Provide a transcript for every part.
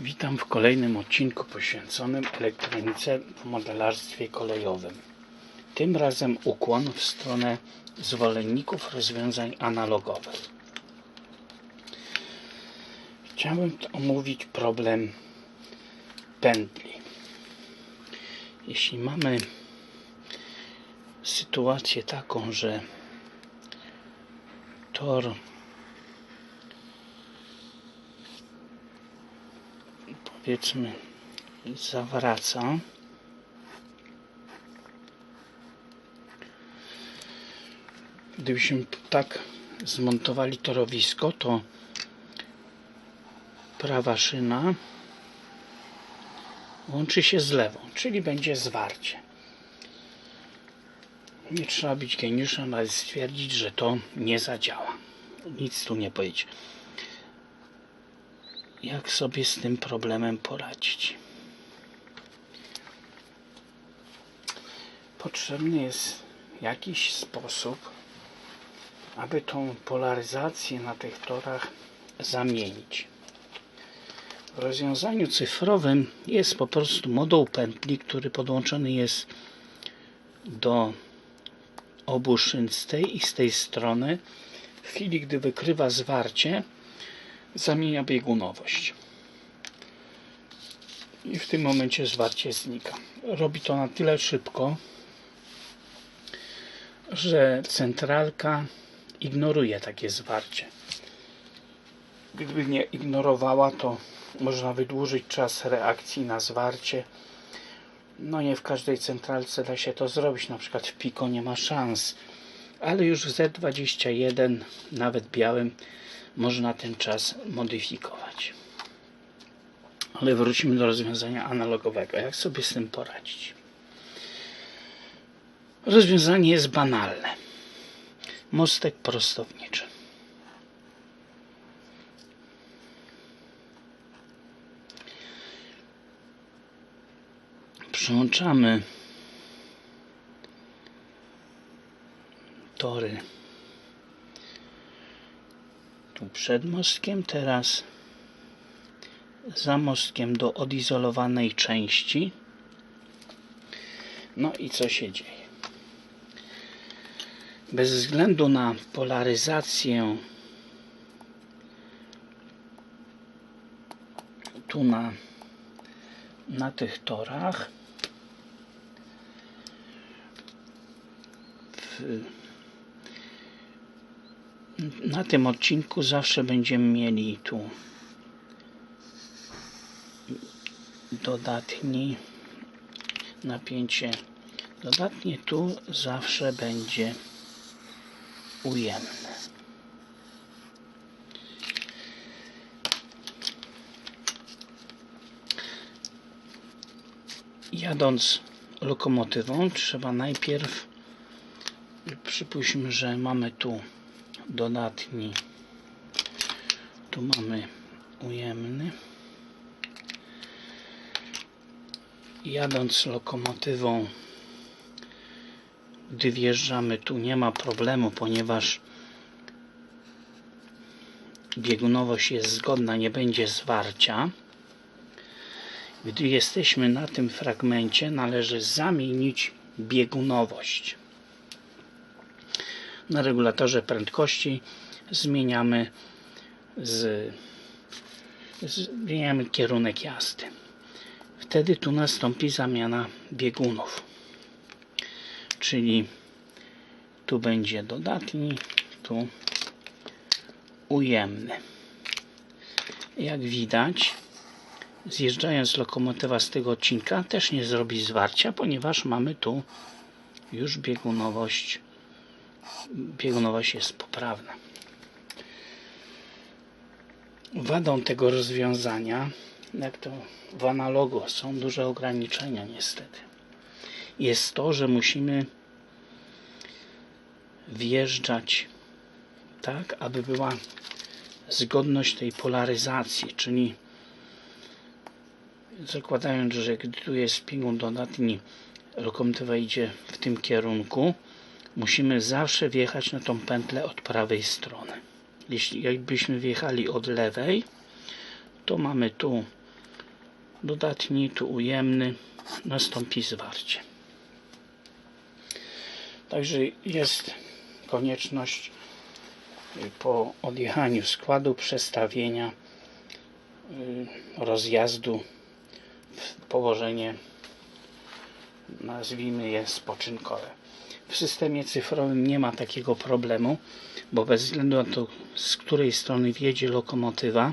Witam w kolejnym odcinku poświęconym elektronice w modelarstwie kolejowym. Tym razem ukłon w stronę zwolenników rozwiązań analogowych. Chciałbym omówić problem pętli. Jeśli mamy sytuację taką, że tor powiedzmy zawraca. Gdybyśmy tak zmontowali torowisko to prawa szyna łączy się z lewą czyli będzie zwarcie. Nie trzeba być geniuszem ale stwierdzić, że to nie zadziała. Nic tu nie pojedzie jak sobie z tym problemem poradzić. Potrzebny jest jakiś sposób, aby tą polaryzację na tych torach zamienić. W rozwiązaniu cyfrowym jest po prostu moduł pętli, który podłączony jest do obu szyn z tej i z tej strony. W chwili, gdy wykrywa zwarcie, zamienia biegunowość. I w tym momencie zwarcie znika. Robi to na tyle szybko, że centralka ignoruje takie zwarcie. Gdyby nie ignorowała, to można wydłużyć czas reakcji na zwarcie. No nie w każdej centralce da się to zrobić, na przykład w Pico nie ma szans, ale już w Z21, nawet białym, można ten czas modyfikować. Ale wrócimy do rozwiązania analogowego. Jak sobie z tym poradzić? Rozwiązanie jest banalne. Mostek prostowniczy. Przyłączamy tory przed mostkiem, teraz za mostkiem do odizolowanej części. No i co się dzieje? Bez względu na polaryzację tu na, na tych torach w, na tym odcinku zawsze będziemy mieli tu dodatni napięcie. Dodatnie tu zawsze będzie ujemne. Jadąc lokomotywą trzeba najpierw przypuśćmy, że mamy tu dodatni tu mamy ujemny. Jadąc lokomotywą gdy wjeżdżamy tu nie ma problemu ponieważ biegunowość jest zgodna nie będzie zwarcia. Gdy jesteśmy na tym fragmencie należy zamienić biegunowość na regulatorze prędkości zmieniamy z, zmieniamy kierunek jazdy. Wtedy tu nastąpi zamiana biegunów. Czyli tu będzie dodatni tu ujemny. Jak widać zjeżdżając lokomotywa z tego odcinka też nie zrobi zwarcia ponieważ mamy tu już biegunowość biegunowość jest poprawna. Wadą tego rozwiązania, jak to w analogu, są duże ograniczenia niestety. Jest to, że musimy wjeżdżać tak, aby była zgodność tej polaryzacji, czyli zakładając, że gdy tu jest biegun dodatni, lokomotywa idzie w tym kierunku, musimy zawsze wjechać na tą pętlę od prawej strony. Jeśli jakbyśmy wjechali od lewej, to mamy tu dodatni, tu ujemny, nastąpi zwarcie. Także jest konieczność y, po odjechaniu składu przestawienia y, rozjazdu w położenie nazwijmy je spoczynkowe. W systemie cyfrowym nie ma takiego problemu, bo bez względu na to, z której strony wjedzie lokomotywa,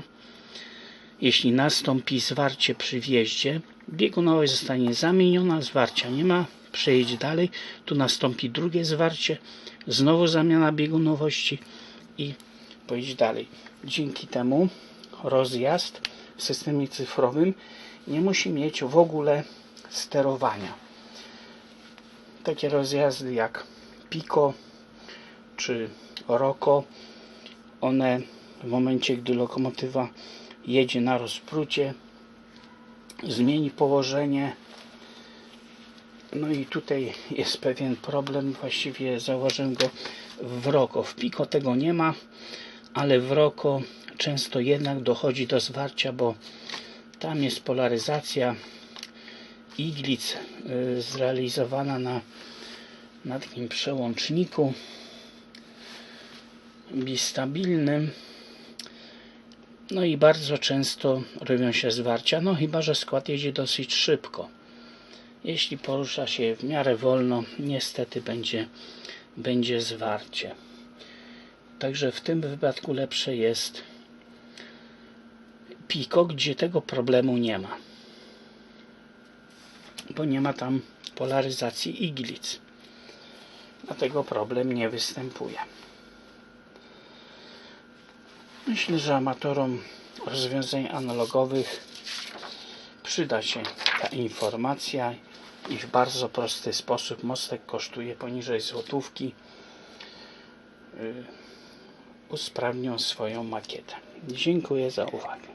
jeśli nastąpi zwarcie przy wjeździe, biegunowość zostanie zamieniona, zwarcia nie ma, przejedź dalej, tu nastąpi drugie zwarcie, znowu zamiana biegunowości i pojedź dalej. Dzięki temu rozjazd w systemie cyfrowym nie musi mieć w ogóle sterowania. Takie rozjazdy jak Pico czy Roko, one w momencie, gdy lokomotywa jedzie na rozprucie, zmieni położenie. No i tutaj jest pewien problem, właściwie zauważyłem go w Roko. W Pico tego nie ma, ale w Roko często jednak dochodzi do zwarcia, bo tam jest polaryzacja iglic y, zrealizowana na, na takim przełączniku bistabilnym. No i bardzo często robią się zwarcia, no chyba, że skład jedzie dosyć szybko. Jeśli porusza się w miarę wolno, niestety będzie, będzie zwarcie. Także w tym wypadku lepsze jest Pico, gdzie tego problemu nie ma. Bo nie ma tam polaryzacji iglic. Dlatego problem nie występuje. Myślę, że amatorom rozwiązań analogowych przyda się ta informacja i w bardzo prosty sposób mostek kosztuje poniżej złotówki. Yy, usprawnią swoją makietę. Dziękuję za uwagę.